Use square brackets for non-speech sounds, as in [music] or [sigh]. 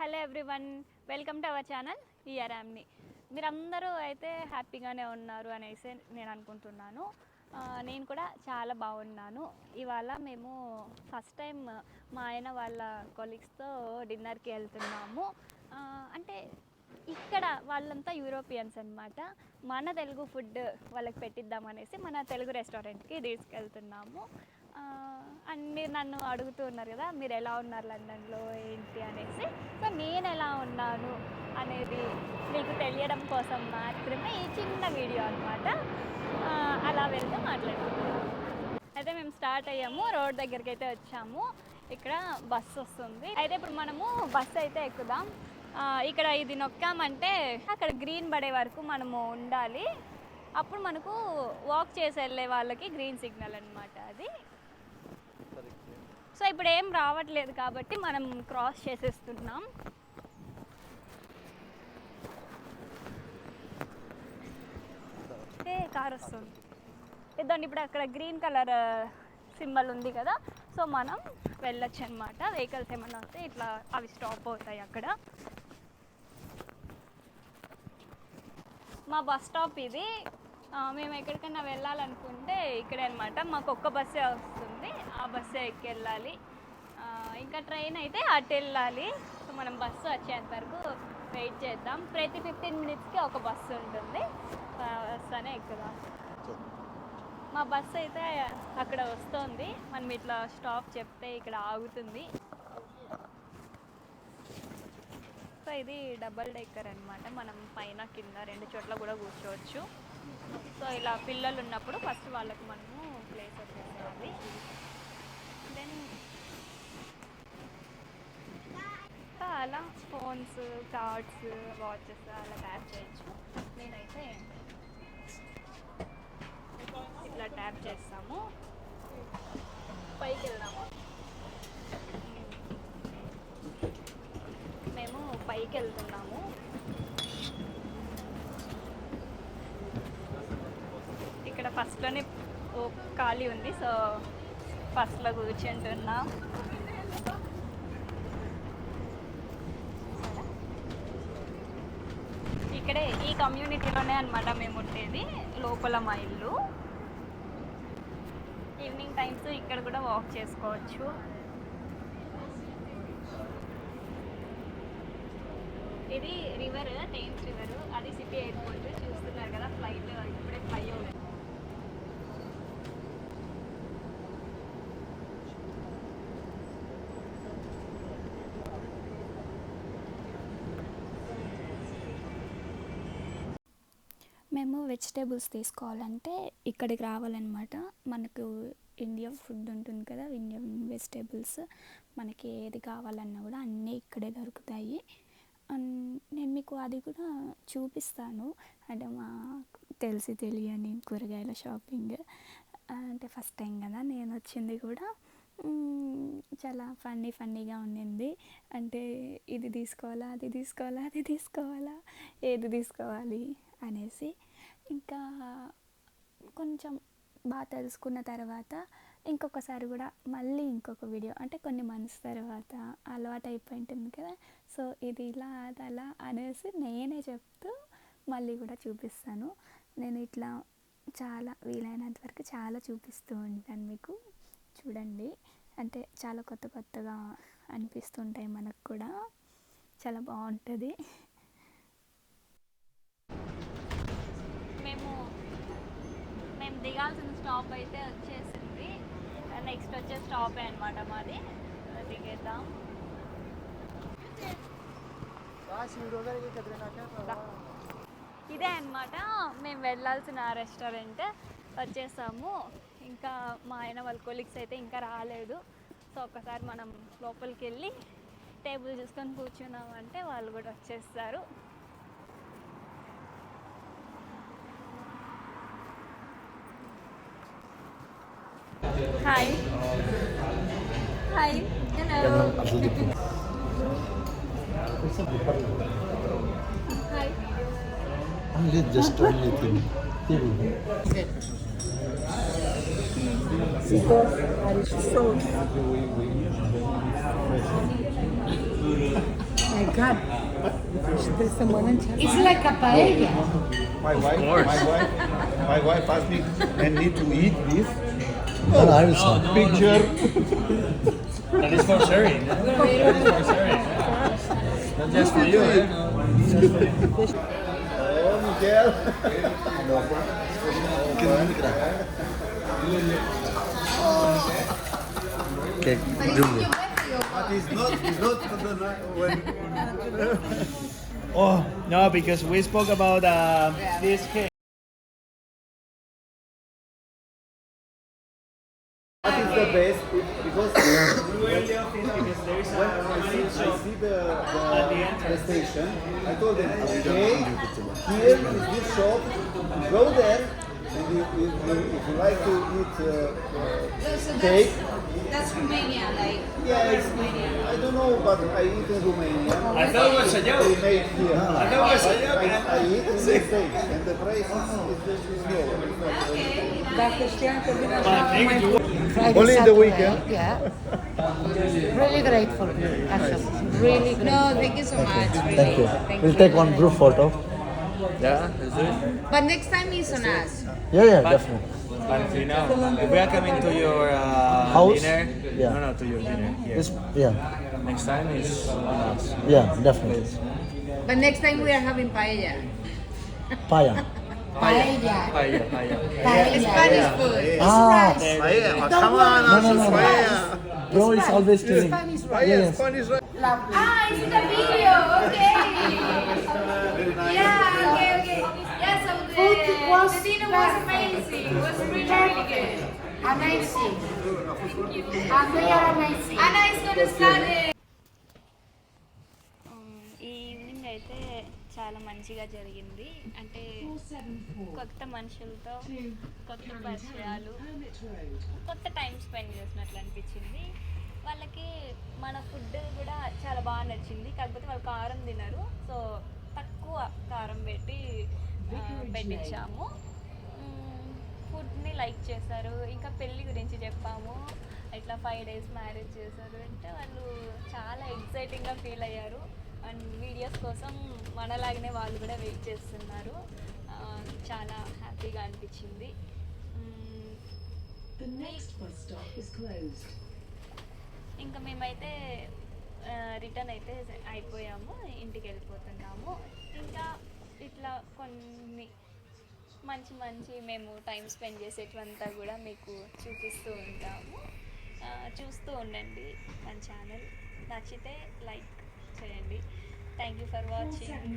Hello everyone welcome to our channel ఈఆర్ఎంని మీరందరూ అయితే హ్యాపీగానే ఉన్నారు అనేసి నేను అనుకుంటున్నాను. నేను కూడా చాలా బాగున్నాను. ఇవాళ మేము ఫస్ట్ టైం మా ఆయన వాళ్ళ కొలీగ్స్తో డిన్నర్కి వెళ్తున్నాము. అంటే ఇక్కడ వాళ్ళంతా యూరోపియన్స్ అనమాట మన తెలుగు ఫుడ్ వాళ్ళకి పెట్టిద్దామనేసి మన తెలుగు రెస్టారెంట్కి తీసుకెళ్తున్నాము. అండ్ మీరు నన్ను అడుగుతూ ఉన్నారు కదా మీరు ఎలా ఉన్నారు లండన్లో ఏంటి అనేసి. ఎలా అనేది మీకు తెలియడం కోసం మాత్రమే ఈ చిన్న వీడియో అనమాట అలా వెళ్తే మాట్లాడుతున్నాను అయితే మేము స్టార్ట్ అయ్యాము రోడ్ దగ్గరికి అయితే వచ్చాము. ఇక్కడ బస్సు వస్తుంది. అయితే ఇప్పుడు మనము బస్సు అయితే ఎక్కుదాం. ఇక్కడ ఇది నొక్కామంటే అక్కడ గ్రీన్ పడే వరకు మనము ఉండాలి. అప్పుడు మనకు వాక్ చేసి వెళ్ళే వాళ్ళకి గ్రీన్ సిగ్నల్ అనమాట అది. సో ఇప్పుడు ఏం రావట్లేదు కాబట్టి మనం క్రాస్ చేసేస్తున్నాం. అయితే కార్ వస్తుంది. ఇద్దండి ఇప్పుడు అక్కడ గ్రీన్ కలర్ సింబల్ ఉంది కదా. సో మనం వెళ్ళొచ్చు అనమాట వెహికల్స్ ఏమైనా వస్తే ఇట్లా అవి స్టాప్ అవుతాయి అక్కడ. మా బస్ స్టాప్ ఇది. మేము ఎక్కడికైనా వెళ్ళాలనుకుంటే ఇక్కడే అనమాట మాకు ఒక్క బస్సే వస్తుంది. ఆ బస్సే ఎక్కి వెళ్ళాలి. ఇంకా ట్రైన్ అయితే అటు వెళ్ళాలి. సో మనం బస్సు వచ్చేంత వరకు వెయిట్ చేద్దాం. ప్రతి ఫిఫ్టీన్ మినిట్స్కి ఒక బస్సు ఉంటుంది. బస్సు వస్తానే ఎక్కుదాం మా బస్సు అయితే అక్కడ వస్తుంది. మనం ఇట్లా స్టాప్ చెప్తే ఇక్కడ ఆగుతుంది. సో ఇది డబల్ డెక్కర్ అనమాట మనం పైన కింద రెండు చోట్ల కూడా కూర్చోవచ్చు. సో ఇలా పిల్లలు ఉన్నప్పుడు ఫస్ట్ వాళ్ళకి మనము ప్లేస్ వచ్చేసేయాలి. దెన్ అలా ఫోన్స్ కార్డ్స్ వాచెస్ అలా ట్యాప్ చేయొచ్చు. నేనైతే ఇట్లా ట్యాప్ చేస్తాము. పైకి వెళ్దాము మేము పైకి వెళ్తున్నాము ఇక్కడ ఫస్ట్లోనే ఓ ఖాళీ ఉంది సో ఫస్ట్లో కూర్చుంటున్నాం ఇక్కడే ఈ కమ్యూనిటీలోనే అనమాట మేము ఉండేది లోపల మా ఇల్లు. ఈవినింగ్ టైమ్స్ ఇక్కడ కూడా వాక్ చేసుకోవచ్చు. ఇది రివర్ థేమ్స్ రివర్ అది సిటీ ఎయిర్పోర్ట్ చూస్తున్నారు కదా ఫ్లైట్ ఇప్పుడే ఫ్లై అవుతుంది. మేము వెజిటేబుల్స్ తీసుకోవాలంటే ఇక్కడికి రావాలన్నమాట. మనకు ఇండియా ఫుడ్ ఉంటుంది కదా ఇండియన్ వెజిటేబుల్స్. మనకి ఏది కావాలన్నా కూడా అన్నీ ఇక్కడే దొరుకుతాయి. నేను మీకు అది కూడా చూపిస్తాను. అంటే మా తెలిసి తెలియని కూరగాయల షాపింగ్. అంటే ఫస్ట్ టైం కదా నేను వచ్చింది కూడా. చాలా ఫన్నీ ఫన్నీగా ఉండింది. అంటే ఇది తీసుకోవాలా అది తీసుకోవాలా అది తీసుకోవాలా ఏది తీసుకోవాలి అనేసి. ఇంకా కొంచెం బాగా తెలుసుకున్న తర్వాత ఇంకొకసారి కూడా మళ్ళీ ఇంకొక వీడియో అంటే కొన్ని మంత్స్ తర్వాత అలవాటు అయిపోయి ఉంటుంది కదా. సో ఇది ఇలా అది అలా అనేసి నేనే చెప్తూ మళ్ళీ కూడా చూపిస్తాను. నేను ఇట్లా చాలా వీలైనంత వరకు చాలా చూపిస్తూ ఉంటాను మీకు. చూడండి. అంటే చాలా కొత్త కొత్తగా అనిపిస్తుంటాయి మనకు కూడా. చాలా బాగుంటుంది మేము మేము దిగాల్సిన స్టాప్ అయితే వచ్చేసింది. నెక్స్ట్ వచ్చే స్టాప్ అనమాట మాది. దిగేద్దాం. ఇదే అన్నమాట. మేము వెళ్ళాల్సిన రెస్టారెంట్ వచ్చేసాము. ఇంకా మా ఆయన వాళ్ళ కొలీగ్స్ అయితే ఇంకా రాలేదు. సో ఒక్కసారి మనం లోపలికి వెళ్ళి టేబుల్ చూసుకొని కూర్చున్నామంటే వాళ్ళు కూడా వచ్చేస్తారు. Hi. Hi. Hello. Hi. Only just only thing. My God. There's someone in It's like a paella. My wife, my wife, my wife asked me, I need to eat this. No, no, I will stop. picture. That is for sharing. [laughs] That is for sharing. Not just for you. Eh? Oh, Miguel. Okay, zoom in. But it's not, it's not for the night when. Oh no, because we spoke about uh, this cake. Because when, Because there is when I see, I see the, the, the station, I told them, okay, here is this shop, go there, and you, you, you, if you like to eat uh, uh, cake, That's Romania, like. yes, I don't know, but I eat in Romania. I thought it was a joke. They make here. I thought it was a joke. I, I eat in the States, and the price is, is, is lower. It's not very- Friday, Only in the Saturday, weekend? Yeah. really grateful. Actually, really grateful. No, thank you so much. Really. Thank you. Thank We'll you. take one group photo. Yeah, let's it. But next time is on us. Yeah, yeah, But, definitely. but you know, if we are coming to your uh, House? dinner, Yeah. no, no, to your dinner here. This, yeah, Next time is on us. yeah, definitely. But next time we are having paella. Paya. [laughs] Paella. Paella, paella. Paella. Spanish food. Ah, Paella, come on, no, no, no, no. paella. Bro is always killing. Spanish rice. Paella, Yes. Spanish rice. Ah, it's the video. Okay. Was amazing. It was really, really good. Amazing. And they are amazing. Anna is gonna start it. ఈ evening అయితే చాలా మంచిగా జరిగింది అంటే కొత్త మనుషులతో కొత్త పరిచయాలు కొత్త టైం స్పెండ్ చేసినట్లు అనిపించింది వాళ్ళకి మన ఫుడ్ కూడా చాలా బాగా నచ్చింది కాకపోతే వాళ్ళు కారం తినరు సో తక్కువ కారం పెట్టి పెట్టించాము ఫుడ్ని లైక్ చేశారు. ఇంకా పెళ్ళి గురించి చెప్పాము. ఇట్లా ఫైవ్ డేస్ మ్యారేజ్ చేశారు అంటే వాళ్ళు చాలా ఎక్సైటింగ్గా ఫీల్ అయ్యారు. అండ్ వీడియోస్ కోసం మనలాగనే వాళ్ళు కూడా వెయిట్ చేస్తున్నారు. చాలా హ్యాపీగా అనిపించింది. ఇంకా మేమైతే రిటర్న్ అయితే అయిపోయాము. ఇంటికి వెళ్ళిపోతున్నాము. ఇంకా ఇట్లా కొన్ని మంచి మంచి మేము టైం స్పెండ్ చేసేటివంతా కూడా మీకు చూపిస్తూ ఉంటాము. చూస్తూ ఉండండి మన ఛానల్. నచ్చితే లైక్ చేయండి. Thank you for watching